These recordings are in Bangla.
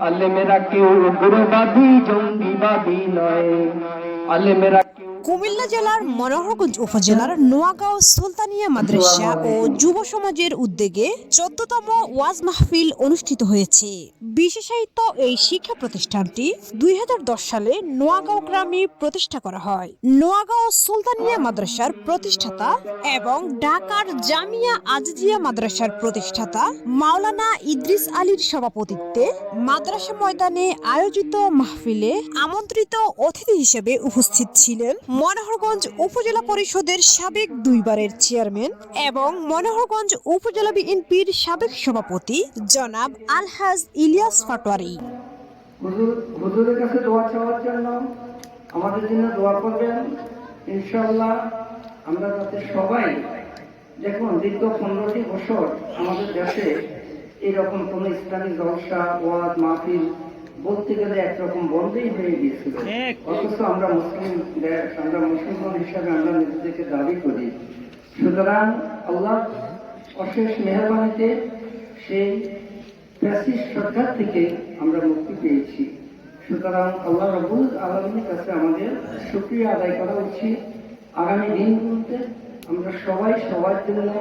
আলেমেরা কেউ উগ্রবাদী জঙ্গিবাদী নয়। আলেমেরা কুমিল্লা জেলার মনোহরগঞ্জ উপজেলার নোয়াগাঁও সুলতানিয়া মাদ্রাসা ও যুব সমাজের উদ্যোগে চোদ্দতম ওয়াজ মাহফিল অনুষ্ঠিত হয়েছে। বিশেষায়িত এই শিক্ষা প্রতিষ্ঠানটি দুই হাজার দশ সালে নোয়াগাঁও গ্রামে প্রতিষ্ঠা করা হয়। নোয়াগাঁও সুলতানিয়া মাদ্রাসার প্রতিষ্ঠাতা এবং ঢাকার জামিয়া আজিজিয়া মাদ্রাসার প্রতিষ্ঠাতা মাওলানা ইদ্রিস আলীর সভাপতিত্বে মাদ্রাসা ময়দানে আয়োজিত মাহফিলে আমন্ত্রিত অতিথি হিসেবে উপস্থিত ছিলেন মনোহরগঞ্জ উপজেলা পরিষদের সাবেক দুইবারের চেয়ারম্যান এবং মনোহরগঞ্জ উপজেলা বিএনপির সাবেক সভাপতি জনাব আলহাজ ইলিয়াস জন্য আমাদের জন্য দোয়া করবেন। ইনশাল্লাহ আমরা সবাই দেখুন, দীর্ঘ পনেরোটি বছর আমাদের দেশে এইরকম কোন জলসা মাহফিল বলতে গেলে একরকম বন্ধই হয়ে গিয়েছিল। অথচ আমরা মুসলিম আমরা মুসলমান হিসাবে আমরা নিজেদেরকে দাবি করি। সুতরাং আল্লাহ অশেষ মেহরবানিতে সেই ফ্যাসিস সরকার থেকে আমরা মুক্তি পেয়েছি। সুতরাং আল্লাহ রবুল আলমীর কাছে আমাদের সুক্রিয়া আদায় করা উচিত। আগামী দিনগুলোতে আমরা সবাই সবার জন্য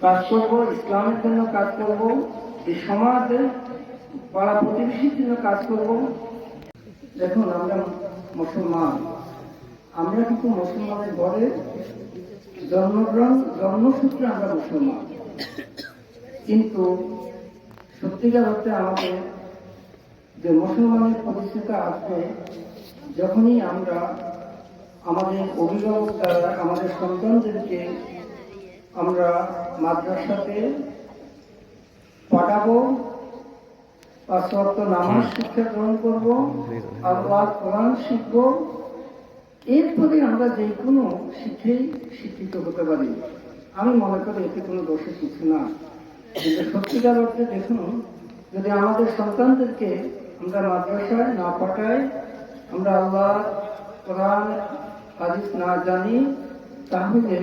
কাজ করব ইসলামের জন্য কাজ করব এই সমাজে পাড়া প্রতিবেশীর জন্য কাজ করব। দেখুন, আমরা মুসলমান। আমরা কিন্তু মুসলমানের ঘরে জন্মগ্রহণ, জন্মসূত্রে আমরা মুসলমান। কিন্তু সত্যিকার অর্থে আমাদের যে মুসলমানের পরিস্থিতি আসবে যখনই আমরা আমাদের অভিভাবক দ্বারা আমাদের সন্তানদেরকে আমরা মাদ্রাসাতে পাঠাবো পাঁচ নামাজ শিক্ষা গ্রহণ করব আল্লাহ কোরআন শিখব। এরপরে আমরা যে কোনো শিখেই শিক্ষিত হতে পারি। আমি মনে করি এতে কোনো দোষের কিছু না। কিন্তু সত্যিকার অর্থে দেখুন যদি আমাদের সন্তানদেরকে আমরা মাদ্রাসায় না পাঠাই আমরা আল্লাহ কোরআন হাদিস না জানি তাহলে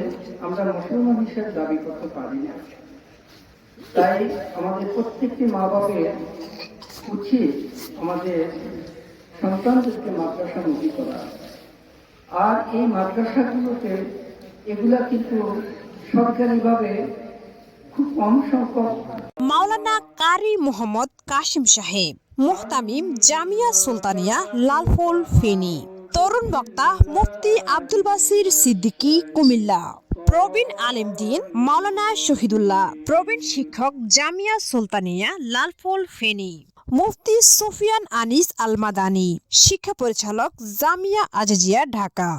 আমরা মুসলমান হিসেবে দাবি করতে পারি না। তাই আমাদের প্রত্যেকটি মা বাবের উচিত আমাদের সন্তানদেরকে করা। আর এই মাদ্রাসাগুলোতে এগুলা কিন্তু সরকারিভাবে খুব কম সংখ্যক মাওলানা কারি মোহাম্মদ কাশিম সাহেব, মুহতামিম জামিয়া সুলতানিয়া লালফুল ফেনী, তরুণ বক্তা মুফতি আব্দুল বাসির সিদ্দিকী কুমিল্লা, প্রবীণ আলেমদিন মাওলানা শহীদুল্লাহ, প্রবীণ শিক্ষক জামিয়া সুলতানিয়া লালফুল ফেনী। মুফতি সুফিয়ান আনিস আলমাদানি শিক্ষা পরিচালক জামিয়া আজিজিয়া ঢাকা।